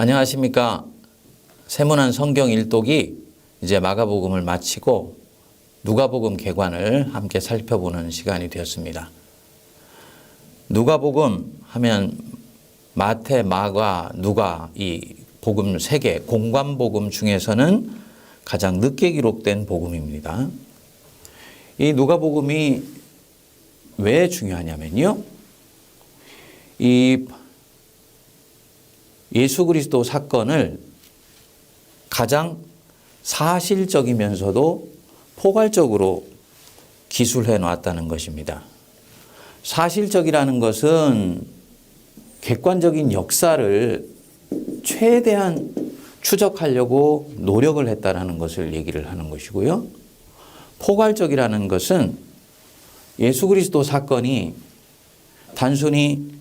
안녕하십니까. 세문안 성경 일독이 이제 마가복음을 마치고 누가복음 개관을 함께 살펴보는 시간이 되었습니다. 누가복음 하면 마태, 마가, 누가 이 복음 세 개, 공관 복음 중에서는 가장 늦게 기록된 복음입니다. 이 누가복음이 왜 중요하냐면요. 이 예수 그리스도 사건을 가장 사실적이면서도 포괄적으로 기술해 놨다는 것입니다. 사실적이라는 것은 객관적인 역사를 최대한 추적하려고 노력을 했다라는 것을 얘기를 하는 것이고요. 포괄적이라는 것은 예수 그리스도 사건이 단순히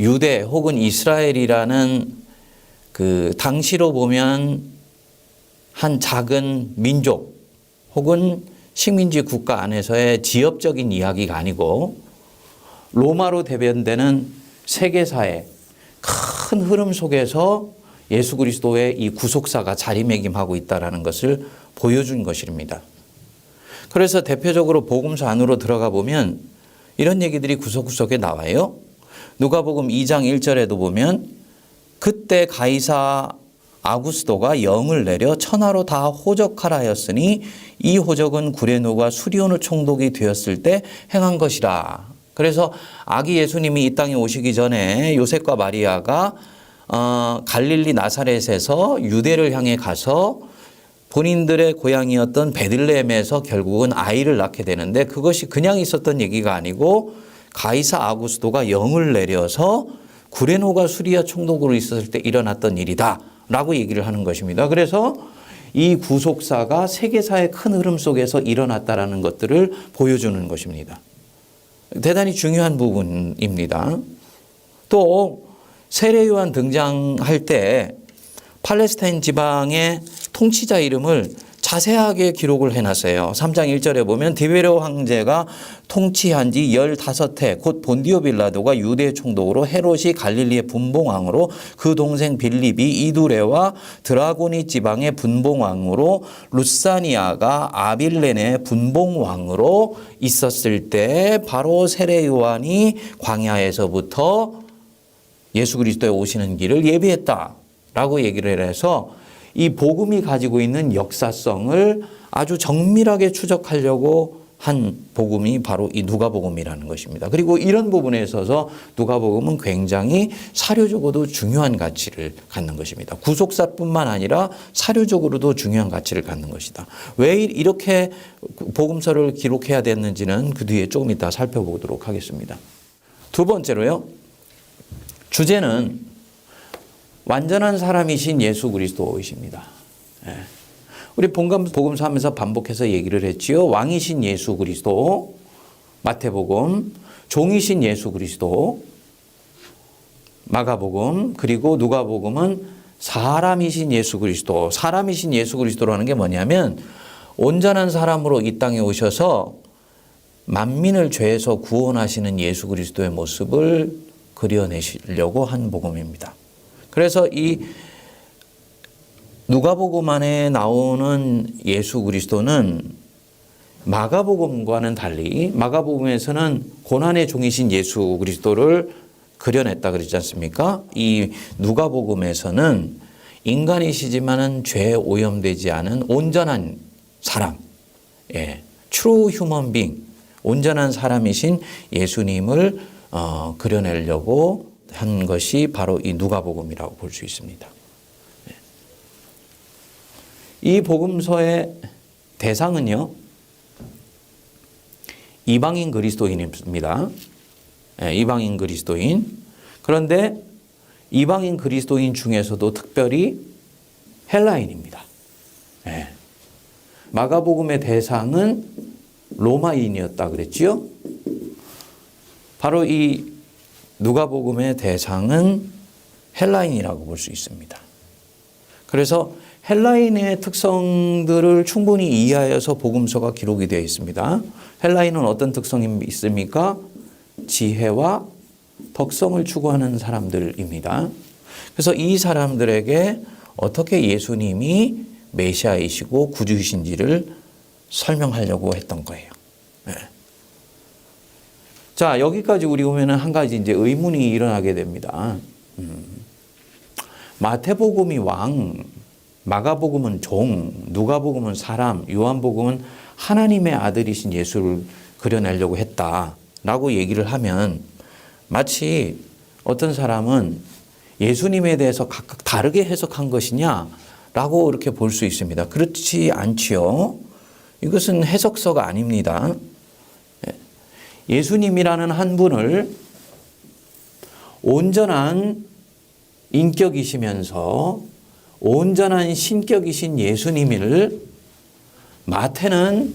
유대 혹은 이스라엘이라는 그 당시로 보면 한 작은 민족 혹은 식민지 국가 안에서의 지역적인 이야기가 아니고 로마로 대변되는 세계사의 큰 흐름 속에서 예수 그리스도의 이 구속사가 자리매김하고 있다라는 것을 보여준 것입니다. 그래서 대표적으로 복음서 안으로 들어가 보면 이런 얘기들이 구석구석에 나와요. 누가복음 2장 1절에도 보면 그때 가이사 아구스도가 영을 내려 천하로 다 호적하라 하였으니 이 호적은 구레노가 수리오노 총독이 되었을 때 행한 것이라. 그래서 아기 예수님이 이 땅에 오시기 전에 요셉과 마리아가 어, 갈릴리 나사렛에서 유대를 향해 가서 본인들의 고향이었던 베들레헴에서 결국은 아이를 낳게 되는데 그것이 그냥 있었던 얘기가 아니고 가이사 아구스도가 영을 내려서 구레노가 수리아 총독으로 있었을 때 일어났던 일이다. 라고 얘기를 하는 것입니다. 그래서 이 구속사가 세계사의 큰 흐름 속에서 일어났다라는 것들을 보여주는 것입니다. 대단히 중요한 부분입니다. 또 세례 요한 등장할 때 팔레스타인 지방의 통치자 이름을 자세하게 기록을 해놨어요. 3장 1절에 보면 디베르 황제가 통치한 지 15해 곧 본디오 빌라도가 유대 총독으로 헤롯이 갈릴리의 분봉왕으로 그 동생 빌립이 이두레와 드라고니 지방의 분봉왕으로 루사니아가 아빌렌의 분봉왕으로 있었을 때 바로 세례 요한이 광야에서부터 예수 그리스도에 오시는 길을 예비했다라고 얘기를 해서 이 복음이 가지고 있는 역사성을 아주 정밀하게 추적하려고 한 복음이 바로 이 누가복음이라는 것입니다. 그리고 이런 부분에 있어서 누가복음은 굉장히 사료적으로도 중요한 가치를 갖는 것입니다. 구속사뿐만 아니라 사료적으로도 중요한 가치를 갖는 것이다. 왜 이렇게 복음서를 기록해야 됐는지는 그 뒤에 조금 이따 살펴보도록 하겠습니다. 두 번째로요. 주제는 완전한 사람이신 예수 그리스도이십니다. 예. 우리 본감 복음서 하면서 반복해서 얘기를 했지요. 왕이신 예수 그리스도, 마태복음, 종이신 예수 그리스도, 마가복음, 그리고 누가복음은 사람이신 예수 그리스도, 사람이신 예수 그리스도라는 게 뭐냐면 온전한 사람으로 이 땅에 오셔서 만민을 죄에서 구원하시는 예수 그리스도의 모습을 그려내시려고 한 복음입니다. 그래서 이 누가복음 안에 나오는 예수 그리스도는 마가복음과는 달리 마가복음에서는 고난의 종이신 예수 그리스도를 그려냈다 그러지 않습니까? 이 누가복음에서는 인간이시지만은 죄에 오염되지 않은 온전한 사람, 예, true human being, 온전한 사람이신 예수님을 어, 그려내려고 한 것이 바로 이 누가복음이라고 볼 수 있습니다. 이 복음서의 대상은요, 이방인 그리스도인입니다. 예, 이방인 그리스도인. 그런데 이방인 그리스도인 중에서도 특별히 헬라인입니다. 예. 마가복음의 대상은 로마인이었다 그랬지요? 바로 이 누가복음의 대상은 헬라인이라고 볼 수 있습니다. 그래서 헬라인의 특성들을 충분히 이해하여서 복음서가 기록이 되어 있습니다. 헬라인은 어떤 특성이 있습니까? 지혜와 덕성을 추구하는 사람들입니다. 그래서 이 사람들에게 어떻게 예수님이 메시아이시고 구주이신지를 설명하려고 했던 거예요. 예. 자, 여기까지 우리 보면은 한 가지 이제 의문이 일어나게 됩니다. 음. 마태복음이 왕, 마가복음은 종, 누가복음은 사람, 요한복음은 하나님의 아들이신 예수를 그려내려고 했다라고 얘기를 하면 마치 어떤 사람은 예수님에 대해서 각각 다르게 해석한 것이냐라고 이렇게 볼 수 있습니다. 그렇지 않지요. 이것은 해석서가 아닙니다. 예수님이라는 한 분을 온전한 인격이시면서 온전한 신격이신 예수님을 마태는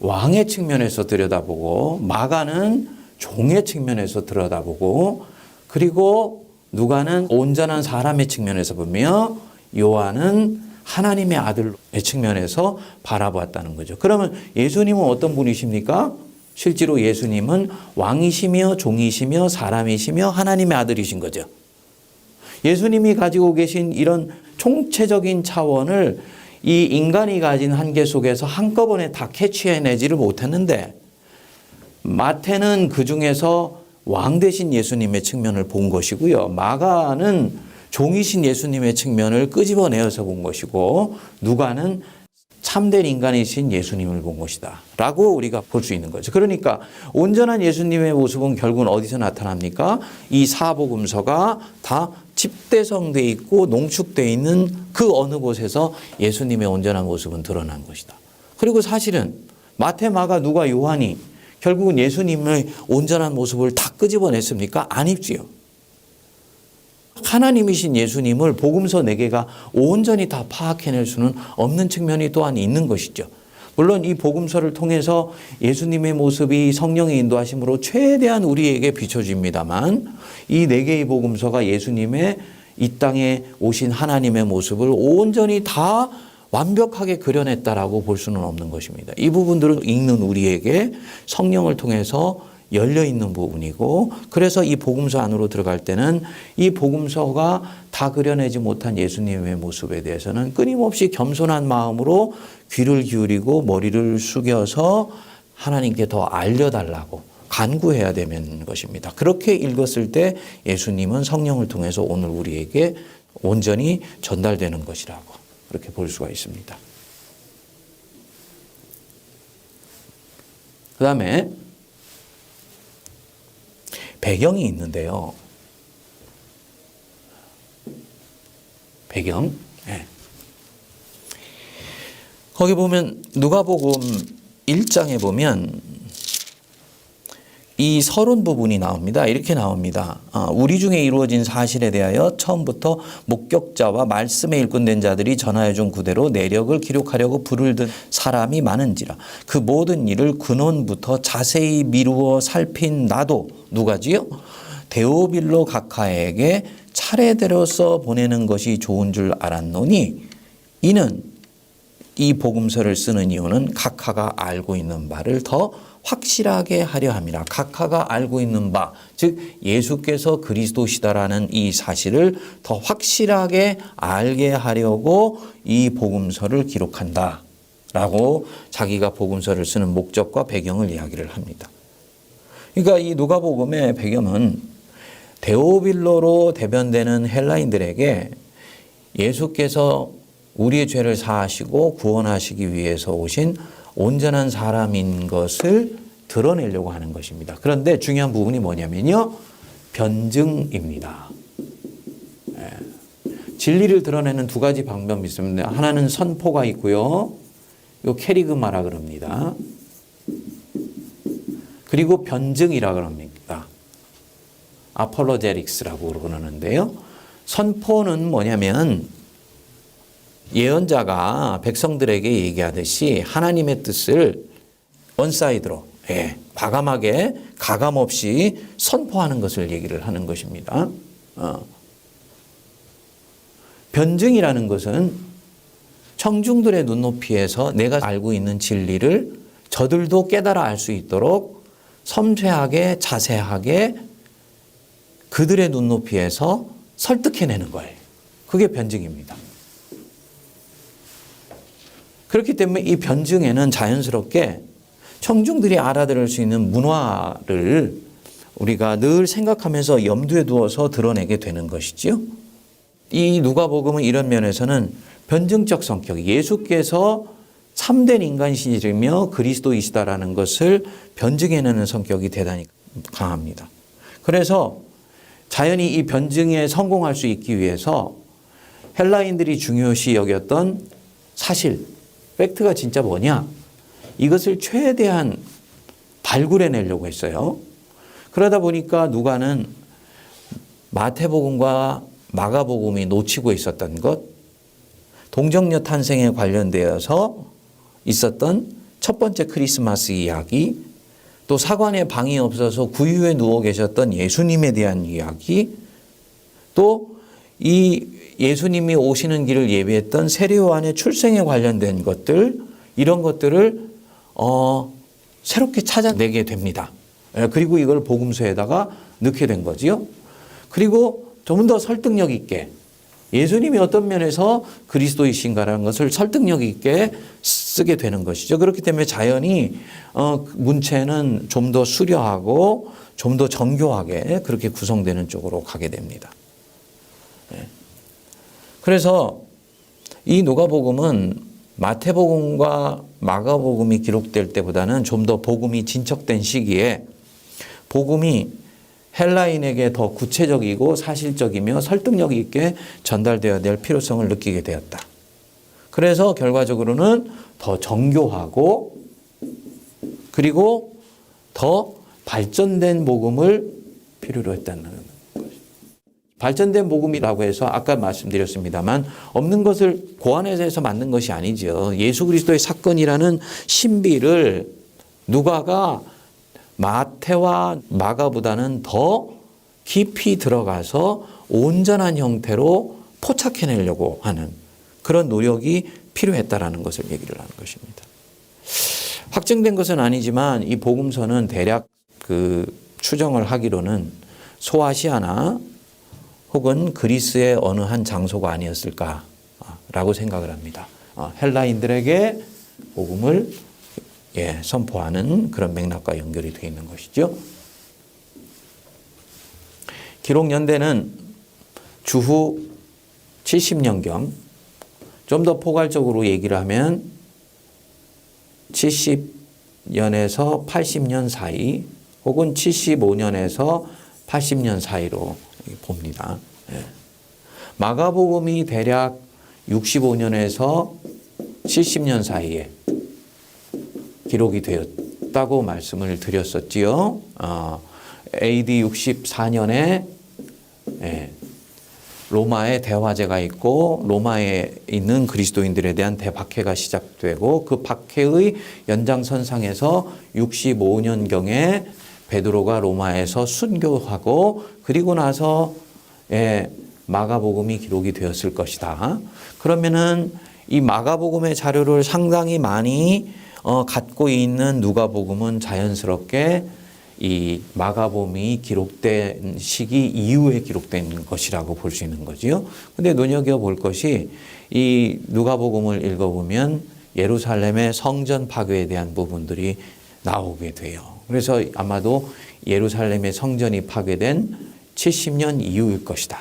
왕의 측면에서 들여다보고 마가는 종의 측면에서 들여다보고 그리고 누가는 온전한 사람의 측면에서 보며 요한은 하나님의 아들의 측면에서 바라보았다는 거죠. 그러면 예수님은 어떤 분이십니까? 실제로 예수님은 왕이시며 종이시며 사람이시며 하나님의 아들이신 거죠. 예수님이 가지고 계신 이런 총체적인 차원을 이 인간이 가진 한계 속에서 한꺼번에 다 캐치해내지를 못했는데 마태는 그 중에서 왕 대신 예수님의 측면을 본 것이고요. 마가는 종이신 예수님의 측면을 끄집어내어서 본 것이고 누가는 참된 인간이신 예수님을 본 것이다. 라고 우리가 볼 수 있는 거죠. 그러니까 온전한 예수님의 모습은 결국은 어디서 나타납니까? 이 사복음서가 다 집대성돼 있고 농축돼 있는 그 어느 곳에서 예수님의 온전한 모습은 드러난 것이다. 그리고 사실은 마태, 마가, 누가, 요한이 결국은 예수님의 온전한 모습을 다 끄집어냈습니까? 아니지요. 하나님이신 예수님을 복음서 네 개가 온전히 다 파악해낼 수는 없는 측면이 또한 있는 것이죠. 물론 이 복음서를 통해서 예수님의 모습이 성령의 인도하심으로 최대한 우리에게 비춰집니다만 이 네 개의 복음서가 예수님의 이 땅에 오신 하나님의 모습을 온전히 다 완벽하게 그려냈다라고 볼 수는 없는 것입니다. 이 부분들은 읽는 우리에게 성령을 통해서 열려 있는 부분이고 그래서 이 복음서 안으로 들어갈 때는 이 복음서가 다 그려내지 못한 예수님의 모습에 대해서는 끊임없이 겸손한 마음으로 귀를 기울이고 머리를 숙여서 하나님께 더 알려달라고 간구해야 되는 것입니다. 그렇게 읽었을 때 예수님은 성령을 통해서 오늘 우리에게 온전히 전달되는 것이라고 그렇게 볼 수가 있습니다. 그 다음에 배경이 있는데요. 배경. 네. 거기 보면 누가복음 1장에 보면 이 서론 부분이 나옵니다. 이렇게 나옵니다. 아, 우리 중에 이루어진 사실에 대하여 처음부터 목격자와 말씀에 일꾼된 자들이 전하여 준 그대로 내력을 기록하려고 불을 든 사람이 많은지라 그 모든 일을 근원부터 자세히 미루어 살핀 나도 누가지요? 데오빌로 각하에게 차례대로 써 보내는 것이 좋은 줄 알았노니 이는 이 복음서를 쓰는 이유는 각하가 알고 있는 바를 더 확실하게 하려 함이라. 각하가 알고 있는 바, 즉 예수께서 그리스도시다라는 이 사실을 더 확실하게 알게 하려고 이 복음서를 기록한다. 라고 자기가 복음서를 쓰는 목적과 배경을 이야기를 합니다. 그러니까 이 누가복음의 배경은 데오빌로로 대변되는 헬라인들에게 예수께서 우리의 죄를 사하시고 구원하시기 위해서 오신 온전한 사람인 것을 드러내려고 하는 것입니다. 그런데 중요한 부분이 뭐냐면요. 변증입니다. 예. 진리를 드러내는 두 가지 방법이 있습니다. 하나는 선포가 있고요. 요 캐리그마라 그럽니다. 그리고 변증이라 그럽니다. 아폴로제릭스라고 그러는데요. 선포는 뭐냐면 예언자가 백성들에게 얘기하듯이 하나님의 뜻을 원사이드로 예, 과감하게 가감 없이 선포하는 것을 얘기를 하는 것입니다. 어. 변증이라는 것은 청중들의 눈높이에서 내가 알고 있는 진리를 저들도 깨달아 알 수 있도록 섬세하게 자세하게 그들의 눈높이에서 설득해내는 거예요. 그게 변증입니다. 그렇기 때문에 이 변증에는 자연스럽게 청중들이 알아들을 수 있는 문화를 우리가 늘 생각하면서 염두에 두어서 드러내게 되는 것이지요. 이 누가복음은 이런 면에서는 변증적 성격, 예수께서 참된 인간이시며 그리스도이시다라는 것을 변증해내는 성격이 대단히 강합니다. 그래서 자연히 이 변증에 성공할 수 있기 위해서 헬라인들이 중요시 여겼던 사실, 팩트가 진짜 뭐냐? 이것을 최대한 발굴해내려고 했어요. 그러다 보니까 누가는 마태복음과 마가복음이 놓치고 있었던 것, 동정녀 탄생에 관련되어서 있었던 첫 번째 크리스마스 이야기, 또 사관에 방이 없어서 구유에 누워 계셨던 예수님에 대한 이야기, 또 이 예수님이 오시는 길을 예비했던 세례요한의 출생에 관련된 것들, 이런 것들을 어, 새롭게 찾아내게 됩니다. 예, 그리고 이걸 복음서에다가 넣게 된 거지요. 그리고 좀 더 설득력 있게 예수님이 어떤 면에서 그리스도이신가라는 것을 설득력 있게 쓰게 되는 것이죠. 그렇기 때문에 자연히 어, 문체는 좀 더 수려하고 좀 더 정교하게 그렇게 구성되는 쪽으로 가게 됩니다. 예. 그래서 이 누가복음은 마태복음과 마가복음이 기록될 때보다는 좀 더 복음이 진척된 시기에 복음이 헬라인에게 더 구체적이고 사실적이며 설득력 있게 전달되어야 될 필요성을 느끼게 되었다. 그래서 결과적으로는 더 정교하고 그리고 더 발전된 복음을 필요로 했다는. 발전된 복음이라고 해서 아까 말씀드렸습니다만 없는 것을 고안해서 해서 만든 것이 아니죠. 예수 그리스도의 사건이라는 신비를 누가가 마태와 마가보다는 더 깊이 들어가서 온전한 형태로 포착해내려고 하는 그런 노력이 필요했다라는 것을 얘기를 하는 것입니다. 확정된 것은 아니지만 이 복음서는 대략 그 추정을 하기로는 소아시아나 혹은 그리스의 어느 한 장소가 아니었을까라고 생각을 합니다. 어, 헬라인들에게 복음을 예, 선포하는 그런 맥락과 연결이 되어 있는 것이죠. 기록 연대는 주후 70년경 좀 더 포괄적으로 얘기를 하면 70년에서 80년 사이 혹은 75년에서 80년 사이로 봅니다. 예. 마가복음이 대략 65년에서 70년 사이에 기록이 되었다고 말씀을 드렸었지요. 어, AD 64년에 예, 로마에 대화제가 있고 로마에 있는 그리스도인들에 대한 대박해가 시작되고 그 박해의 연장선상에서 65년경에 베드로가 로마에서 순교하고 그리고 나서 예, 마가복음이 기록이 되었을 것이다. 그러면은 이 마가복음의 자료를 상당히 많이 어, 갖고 있는 누가복음은 자연스럽게 이 마가복음이 기록된 시기 이후에 기록된 것이라고 볼 수 있는 거지요. 근데 눈여겨 볼 것이 이 누가복음을 읽어보면 예루살렘의 성전 파괴에 대한 부분들이 나오게 돼요. 그래서 아마도 예루살렘의 성전이 파괴된 70년 이후일 것이다.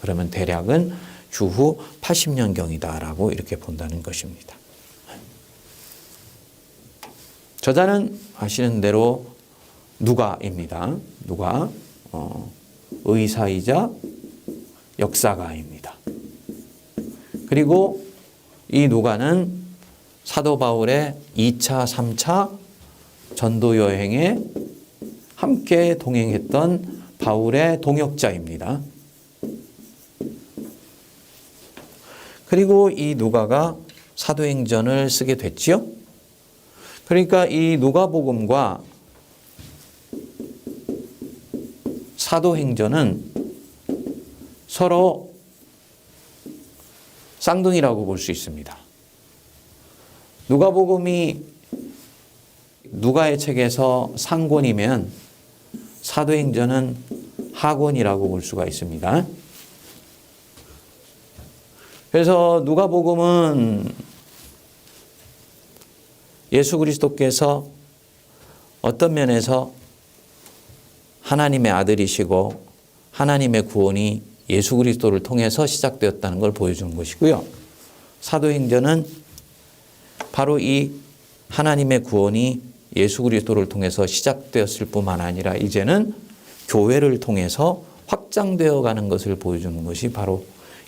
그러면 대략은 주후 80년경이다라고 이렇게 본다는 것입니다. 저자는 아시는 대로 누가입니다. 누가 어, 의사이자 역사가입니다. 그리고 이 누가는 사도 바울의 2차, 3차 전도 여행에 함께 동행했던 바울의 동역자입니다. 그리고 이 누가가 사도행전을 쓰게 됐지요. 그러니까 이 누가복음과 사도행전은 서로 쌍둥이라고 볼 수 있습니다. 누가복음이 누가의 책에서 상권이면 사도행전은 학원이라고 볼 수가 있습니다. 그래서 누가복음은 예수 그리스도께서 어떤 면에서 하나님의 아들이시고 하나님의 구원이 예수 그리스도를 통해서 시작되었다는 걸 보여주는 것이고요. 사도행전은 바로 이 하나님의 구원이 예수 그리스도를 통해서 시작되었을 뿐만 아니라 이제는 교회를 통해서 확장되어 가는 것을 보여주는 것이 바로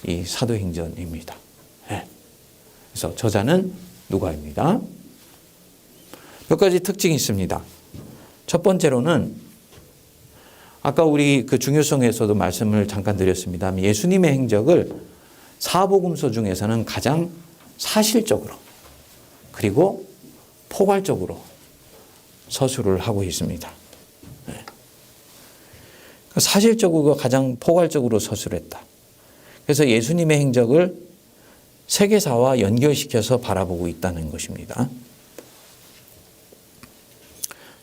이 사도행전입니다. 예. 그래서 저자는 누가입니다. 몇 가지 특징이 있습니다. 첫 번째로는 아까 우리 그 중요성에서도 말씀을 잠깐 드렸습니다. 예수님의 행적을 사복음서 중에서는 가장 사실적으로 그리고 포괄적으로 서술을 하고 있습니다. 네. 사실적으로 가장 포괄적으로 서술했다. 그래서 예수님의 행적을 세계사와 연결시켜서 바라보고 있다는 것입니다.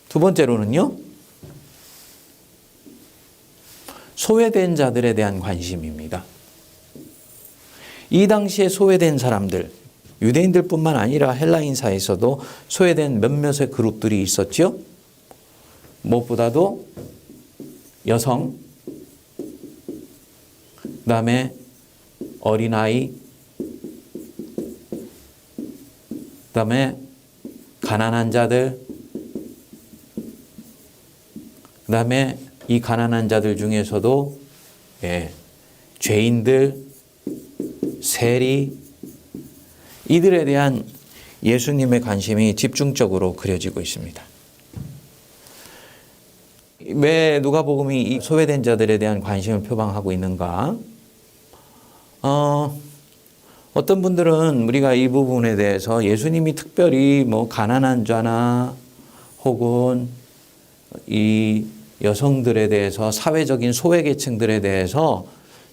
두 번째로는요, 소외된 자들에 대한 관심입니다. 이 당시에 소외된 사람들, 유대인들뿐만 아니라 헬라인사에서도 소외된 몇몇의 그룹들이 있었죠. 무엇보다도 여성, 그 다음에 어린아이, 그 다음에 가난한 자들, 그 다음에 이 가난한 자들 중에서도 예, 죄인들, 세리 이들에 대한 예수님의 관심이 집중적으로 그려지고 있습니다. 왜 누가복음이 이 소외된 자들에 대한 관심을 표방하고 있는가? 어, 어떤 분들은 우리가 이 부분에 대해서 예수님이 특별히 뭐 가난한 자나 혹은 이 여성들에 대해서 사회적인 소외계층들에 대해서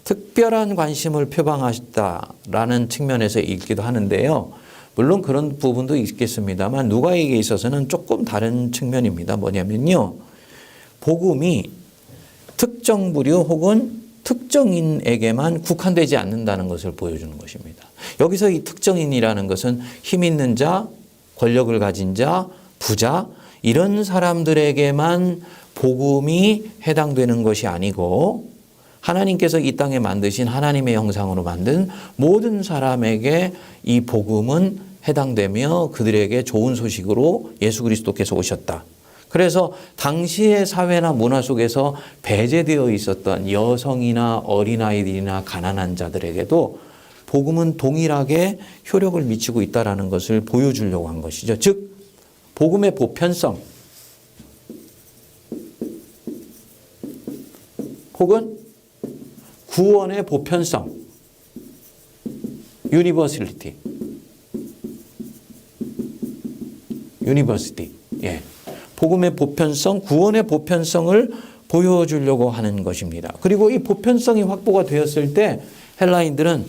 특별한 관심을 표방하셨다라는 측면에서 읽기도 하는데요. 물론 그런 부분도 있겠습니다만 누가에게 있어서는 조금 다른 측면입니다. 뭐냐면요. 복음이 특정 부류 혹은 특정인에게만 국한되지 않는다는 것을 보여주는 것입니다. 여기서 이 특정인이라는 것은 힘 있는 자, 권력을 가진 자, 부자 이런 사람들에게만 복음이 해당되는 것이 아니고 하나님께서 이 땅에 만드신 하나님의 형상으로 만든 모든 사람에게 이 복음은 해당되며 그들에게 좋은 소식으로 예수 그리스도께서 오셨다. 그래서 당시의 사회나 문화 속에서 배제되어 있었던 여성이나 어린아이들이나 가난한 자들에게도 복음은 동일하게 효력을 미치고 있다라는 것을 보여주려고 한 것이죠. 즉 복음의 보편성 혹은 구원의 보편성 유니버시리티 유니버시티 예. 복음의 보편성, 구원의 보편성을 보여주려고 하는 것입니다. 그리고 이 보편성이 확보가 되었을 때 헬라인들은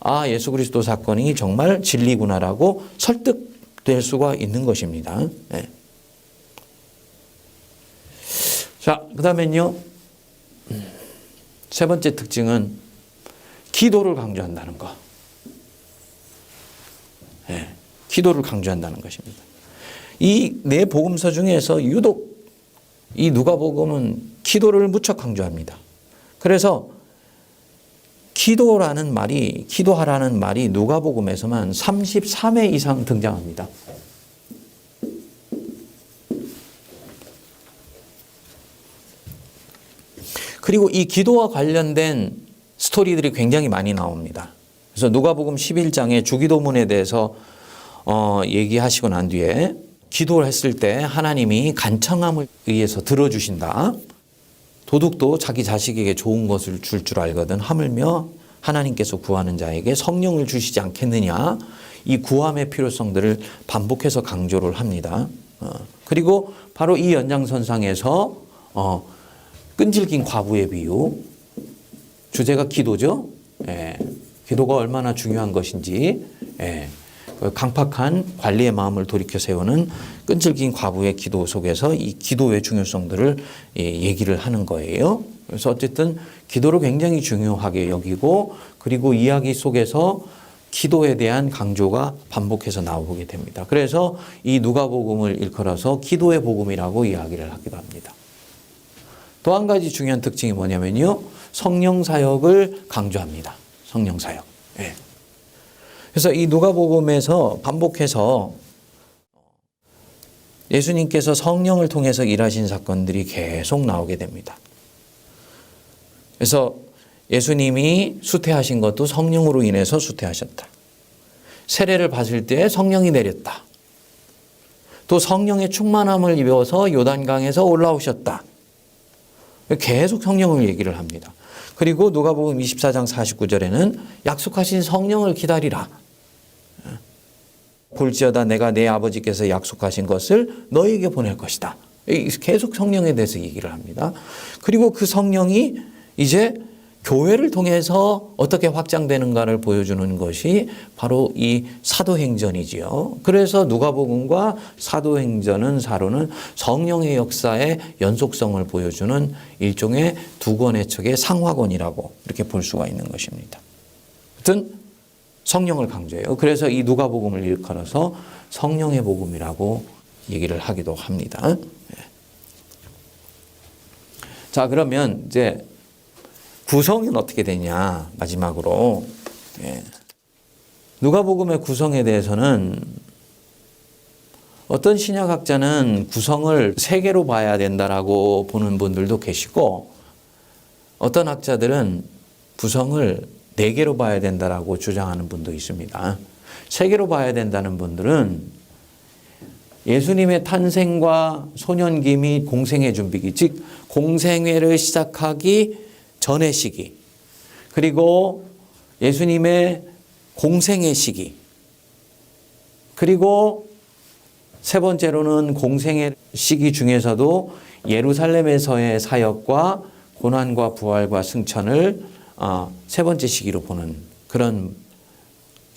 아, 예수 그리스도 사건이 정말 진리구나라고 설득될 수가 있는 것입니다. 네. 자, 그 다음엔요. 세 번째 특징은 기도를 강조한다는 거. 네. 기도를 강조한다는 것입니다. 이 네 복음서 중에서 유독 이 누가복음은 기도를 무척 강조합니다. 그래서 기도라는 말이 기도하라는 말이 누가복음에서만 33회 이상 등장합니다. 그리고 이 기도와 관련된 스토리들이 굉장히 많이 나옵니다. 그래서 누가복음 11장의 주기도문에 대해서 어, 얘기하시고 난 뒤에 기도를 했을 때 하나님이 간청함을 의해서 들어주신다. 도둑도 자기 자식에게 좋은 것을 줄줄 알거든 하물며 하나님께서 구하는 자에게 성령을 주시지 않겠느냐. 이 구함의 필요성들을 반복해서 강조를 합니다. 어, 그리고 바로 이 연장선상에서 어, 끈질긴 과부의 비유, 주제가 기도죠. 예, 기도가 얼마나 중요한 것인지, 예, 그 강팍한 관리의 마음을 돌이켜 세우는 끈질긴 과부의 기도 속에서 이 기도의 중요성들을 예, 얘기를 하는 거예요. 그래서 어쨌든 기도를 굉장히 중요하게 여기고 그리고 이야기 속에서 기도에 대한 강조가 반복해서 나오게 됩니다. 그래서 이 누가복음을 일컬어서 기도의 복음이라고 이야기를 하기도 합니다. 또 한 가지 중요한 특징이 뭐냐면요. 성령 사역을 강조합니다. 성령 사역. 예. 그래서 이 누가복음에서 반복해서 예수님께서 성령을 통해서 일하신 사건들이 계속 나오게 됩니다. 그래서 예수님이 수태하신 것도 성령으로 인해서 수태하셨다. 세례를 받을 때 성령이 내렸다. 또 성령의 충만함을 입어서 요단강에서 올라오셨다. 계속 성령을 얘기를 합니다. 그리고 누가복음 24장 49절에는 약속하신 성령을 기다리라. 볼지어다 내가 내 아버지께서 약속하신 것을 너에게 보낼 것이다. 계속 성령에 대해서 얘기를 합니다. 그리고 그 성령이 이제 교회를 통해서 어떻게 확장되는가를 보여주는 것이 바로 이 사도행전이지요. 그래서 누가복음과 사도행전은 사로는 성령의 역사의 연속성을 보여주는 일종의 두 권의 척의 상화권이라고 이렇게 볼 수가 있는 것입니다. 하여튼 성령을 강조해요. 그래서 이 누가복음을 일컬어서 성령의 복음이라고 얘기를 하기도 합니다. 예. 자, 그러면 이제 구성은 어떻게 되냐 마지막으로 예. 누가복음의 구성에 대해서는 어떤 신약학자는 구성을 세 개로 봐야 된다라고 보는 분들도 계시고 어떤 학자들은 구성을 네 개로 봐야 된다라고 주장하는 분도 있습니다. 세 개로 봐야 된다는 분들은 예수님의 탄생과 소년기 및 공생의 준비기, 즉 공생회를 시작하기 전의 시기, 그리고 예수님의 공생의 시기, 그리고 세 번째로는 공생의 시기 중에서도 예루살렘에서의 사역과 고난과 부활과 승천을 어, 세 번째 시기로 보는 그런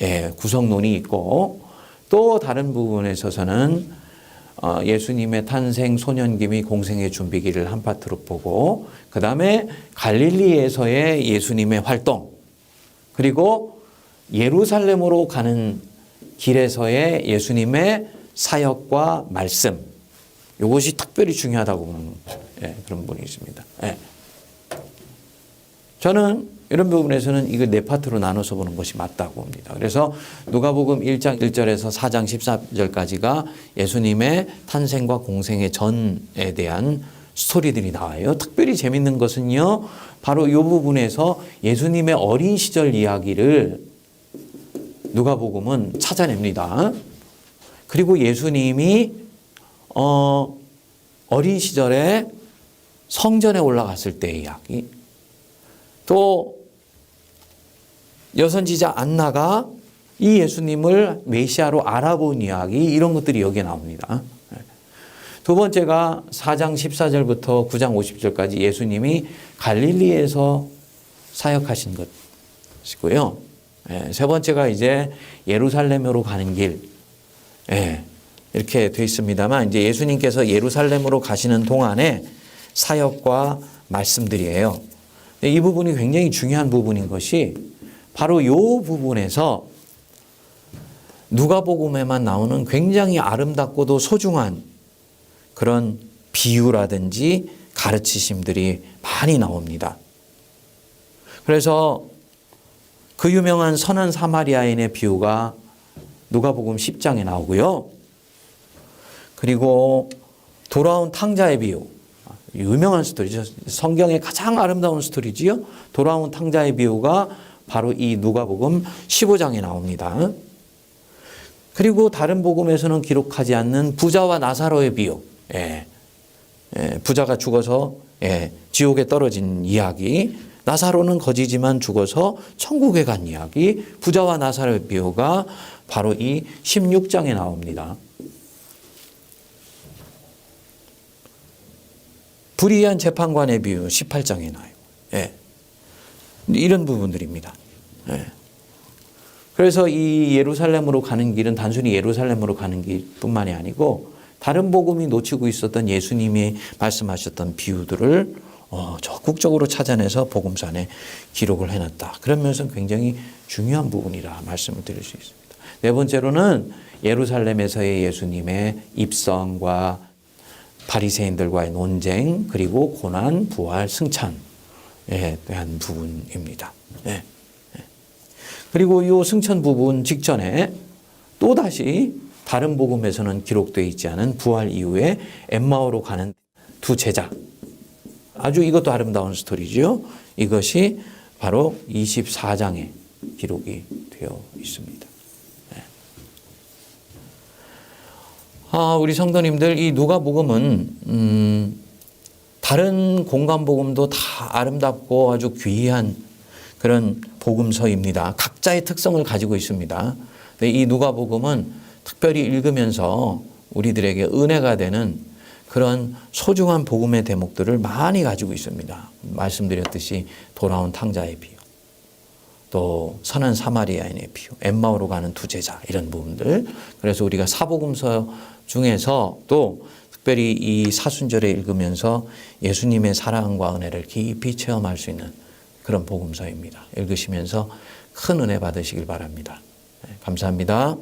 예, 구성론이 있고 또 다른 부분에 있어서는 어, 예수님의 탄생, 소년기 및 공생의 준비기를 한 파트로 보고 그 다음에 갈릴리에서의 예수님의 활동 그리고 예루살렘으로 가는 길에서의 예수님의 사역과 말씀 이것이 특별히 중요하다고 보는 예, 그런 분이 있습니다. 예. 저는 이런 부분에서는 이거 네 파트로 나눠서 보는 것이 맞다고 봅니다. 그래서 누가복음 1장 1절에서 4장 14절까지가 예수님의 탄생과 공생의 전에 대한 스토리들이 나와요. 특별히 재밌는 것은요. 바로 이 부분에서 예수님의 어린 시절 이야기를 누가복음은 찾아냅니다. 그리고 예수님이 어 어린 시절에 성전에 올라갔을 때의 이야기, 또 여선지자 안나가 이 예수님을 메시아로 알아본 이야기 이런 것들이 여기에 나옵니다. 두 번째가 4장 14절부터 9장 50절까지 예수님이 갈릴리에서 사역하신 것이고요. 예, 세 번째가 이제 예루살렘으로 가는 길. 예, 이렇게 돼 있습니다만 이제 예수님께서 예루살렘으로 가시는 동안에 사역과 말씀들이에요. 이 부분이 굉장히 중요한 부분인 것이 바로 이 부분에서 누가복음에만 나오는 굉장히 아름답고도 소중한 그런 비유라든지 가르치심들이 많이 나옵니다. 그래서 그 유명한 선한 사마리아인의 비유가 누가복음 10장에 나오고요. 그리고 돌아온 탕자의 비유. 유명한 스토리죠. 성경의 가장 아름다운 스토리지요. 돌아온 탕자의 비유가 바로 이 누가복음 15장에 나옵니다. 그리고 다른 복음에서는 기록하지 않는 부자와 나사로의 비유. 예. 예, 부자가 죽어서 예, 지옥에 떨어진 이야기. 나사로는 거지지만 죽어서 천국에 간 이야기. 부자와 나사로의 비유가 바로 이 16장에 나옵니다. 불의한 재판관의 비유 18장에 나와요. 예. 이런 부분들입니다. 예. 그래서 이 예루살렘으로 가는 길은 단순히 예루살렘으로 가는 길뿐만이 아니고 다른 복음이 놓치고 있었던 예수님이 말씀하셨던 비유들을 어, 적극적으로 찾아내서 복음서 안에 기록을 해놨다. 그러면서 굉장히 중요한 부분이라 말씀을 드릴 수 있습니다. 네 번째로는 예루살렘에서의 예수님의 입성과 바리새인들과의 논쟁 그리고 고난, 부활, 승천 에 대한 부분입니다. 예. 예. 그리고 이 승천 부분 직전에 또 다시 다른 복음에서는 기록되어 있지 않은 부활 이후에 엠마오로 가는 두 제자. 아주 이것도 아름다운 스토리죠. 이것이 바로 24장에 기록이 되어 있습니다. 네. 아, 우리 성도님들 이 누가복음은 음, 다른 공간 복음도 다 아름답고 아주 귀한 그런 복음서입니다. 각자의 특성을 가지고 있습니다. 이 누가복음은 특별히 읽으면서 우리들에게 은혜가 되는 그런 소중한 복음의 대목들을 많이 가지고 있습니다. 말씀드렸듯이 돌아온 탕자의 비유, 또 선한 사마리아인의 비유, 엠마오로 가는 두 제자 이런 부분들. 그래서 우리가 사복음서 중에서 또 특별히 이 사순절에 읽으면서 예수님의 사랑과 은혜를 깊이 체험할 수 있는 그런 복음서입니다. 읽으시면서 큰 은혜 받으시길 바랍니다. 네, 감사합니다.